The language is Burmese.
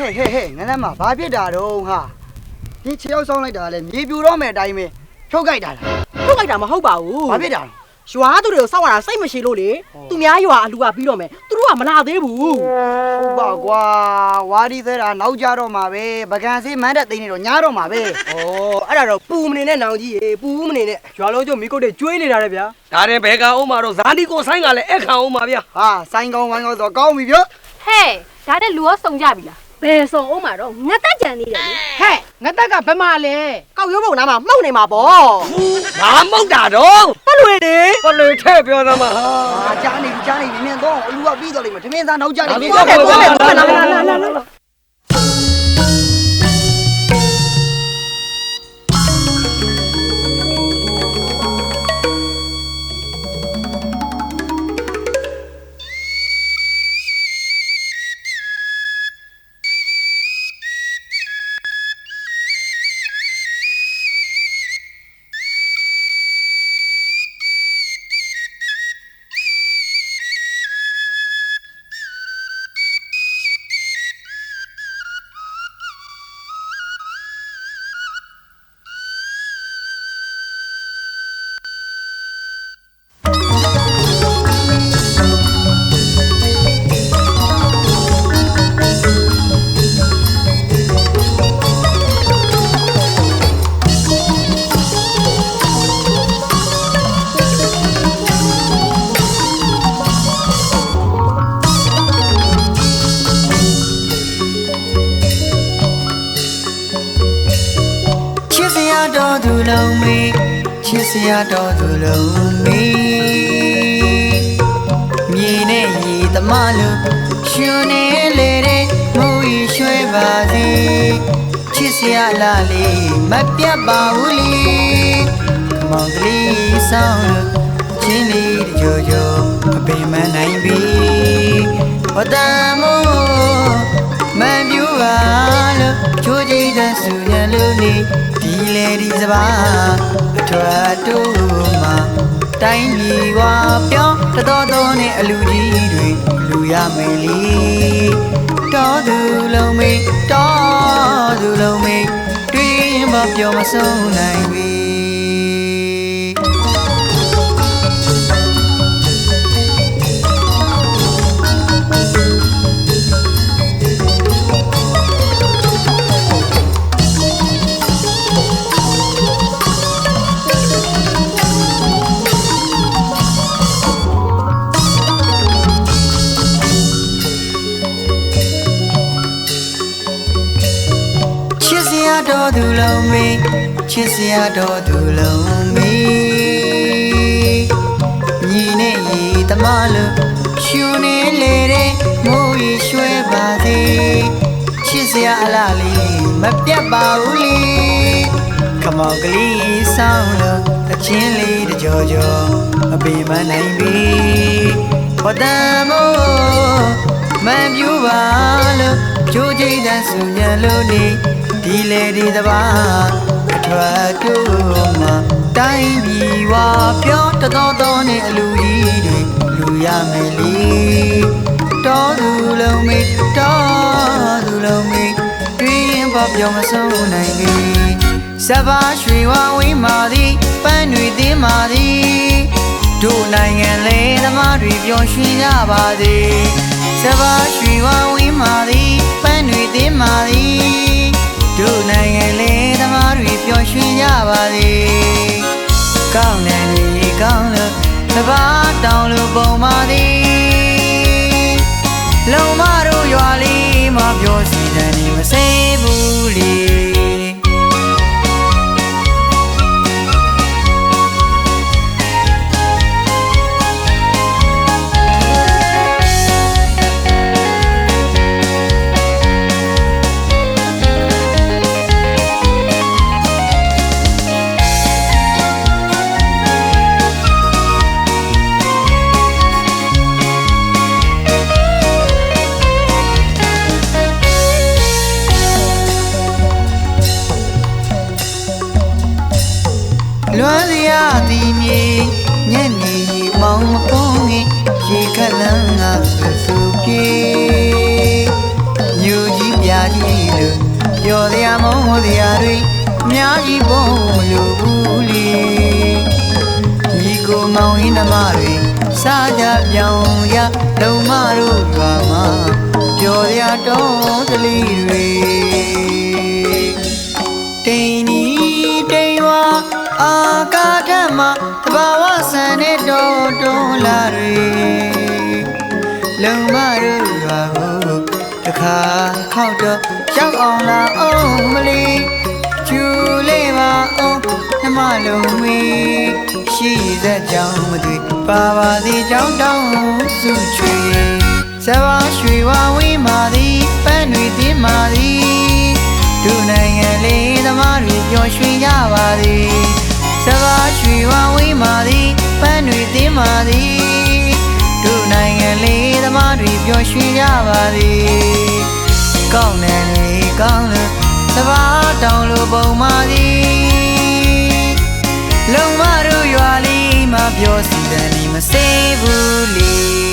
ဟဲ့ဟဲ့ဟဲ့ငန်းနမ်းမှာဘာဖြစ်တာတော့ဟာဒီခြေရောက်ဆောင်လိုက်တာလေမြေပြူတော့မယ်အတိုင်းပဲဖြုတ်ကြိုက်တာလားထုတ်လိုက်တာမဟုတ်ပါဘူးဘာဖြစ်တာလဲရွာသူတွေကိုစောက်ရတာစိတ်မရှိလို့လေဟုတ်သူများရွာအလူကပြီးတော့မယ်သူတို့ကမလာသေးဘူးဟုတ်ပါကွာဝါဒီသေးတာနောက်ကြတော့မှာပဲပကံစေးမန်းတက်သိနေတော့ညားတော့မှာပဲဩအဲ့ဒါတော့ပူမနေနဲ့နောင်ကြီးရေပူမနေနဲ့ရွာလုံးကျုံမိကုတ်တွေကျွေးနေတာလေဗျာဒါရင်ဘယ်ကောင်အောင်မှာတော့ဇာတိကိုဆိုင်ကလည်းအခါအောင်မှာဗျာဟာဆိုင်ကောင်းဝိုင်းကောင်းဆိုကောင်းပြီဗျဟဲ့ဒါနဲ့လူရောစုံကြပြီလား ဘယ်စုံအောင်မှာတော့ငတ်တက်ကြံနေတယ်လေဟဲ့ငါတက်ကဘယ်မှာလဲကောက်ရုံးပုံနားမှာမှုတ်နေမှာပေါ့ဘာမုတ်တာတော့ဘလွေလေဘလို့ထဲ့ပြောသမှာဟာဟာကြားနေပြီကြားနေပြီမြင်တော့အလူကပြီးတော့လိမ့်မယ်ထမင်းသားနောက်ကြနေပြီဟုတ်တယ်ဟုတ်တယ်ဟုတ်တယ်လာလာလာလာ လုံးမေးချစ်စရာတော်သူလုံးမေးမြေနဲ့ရေသမားလို့ရှင်နေလေတဲ့မူဤရွှဲပါစေချစ်စရာလားလေးမပြတ်ပါဘူးလေမောင်ကလေးဆောင်လို့ချင်းလေးတကြောကြောအပင်မနိုင်ပြီဝတ္တမောမန်ပြူပါလို့ချိုးကြည့်တဲ့ဆူရလို့နေ ဒီလေဒီစပါအထွတ်တူမှာတိုင်းပြည်ဝါပြောတတော်တော်နဲ့အလူကြီးတွေလူရမယ်လီတော်သူလုံးမေးတော်သူလုံးမေးတွင်မပြောမဆုံးနိုင်ပြီ လုံးမေးချစ်စရာတော်သူလုံးမေးညီနဲ့ရီတမလို့ရှင်နေလေတဲ့မိုးရီရွှဲပါသေးချစ်စရာအလားလေးမပြတ်ပါဘူးလေခမောက်ကလေးဆောင်လို့အချင်းလေးတကြောကြောအပေမနိုင်ပြီဟောတမို့မန်ပြူပါလို့ကြိုးကြိတ်တဲ့ဆူညံလို့နေ ဒီလေဒီတပါအထွတ်တူမှာတိုင်းပြည်ဝါပြောတတော်တော်နဲ့အလူကြီးတွေလူရမယ်လီတော်သူလုံးမေတော်သူလုံးမေတွင်ပပြောမဆုံးနိုင်ပြီစဘာရွှေဝဝင်းမာသည်ပန်းတွေတင်းမာသည်တို့နိုင်ငံလေသမားတွေပျော်ရွှင်ကြပါစေစဘာရွှေဝဝင်းမာသည်ပန်းတွေတင်းမာသည် တို့နိုင်ငံလေသမားတွေပျော်ရွှင်ကြပါစေကောင်းတယ်လေကောင်းလို့သဘာတောင်းလို့ပုံပါ လိုဘူးလေညီကိုမောင်ရင်းနှမတွေစားကြပြောင်းရလုံမတို့ရွာမှာပျော်ရတော့တလီတွေတိန်နီတိန်ဝါအာကာထမတဘာဝဆန်တဲ့တော်တွန်းလာတွေလုံမတို့ရွာကိုတခါခောက်တော့ရောက်အောင်လာအောင်မလီ ကျူလေးပါအောင်နှမလုံးမီရှိသက်ကြောင့်မတွေ့ပါပါသေးကြောင်းတောင်းစုချွေစဘာရွှေဝဝေးမာသည်ပန်းတွေတင်းမာသည်ဒုနိုင်ငံလေးသမားတွေပျော်ရွှင်ကြပါသည်စဘာရွှေဝဝေးမာသည်ပန်းတွေတင်းမာသည်ဒုနိုင်ငံလေးသမားတွေပျော်ရွှင်ကြပါသည်ကောင်းတယ်လေကောင်းလို့စဘာတောင်လိုပုံမာသည် လုံမတို့ရွာလေးမှာပြောစီတယ်နီမစေးဘူးလေ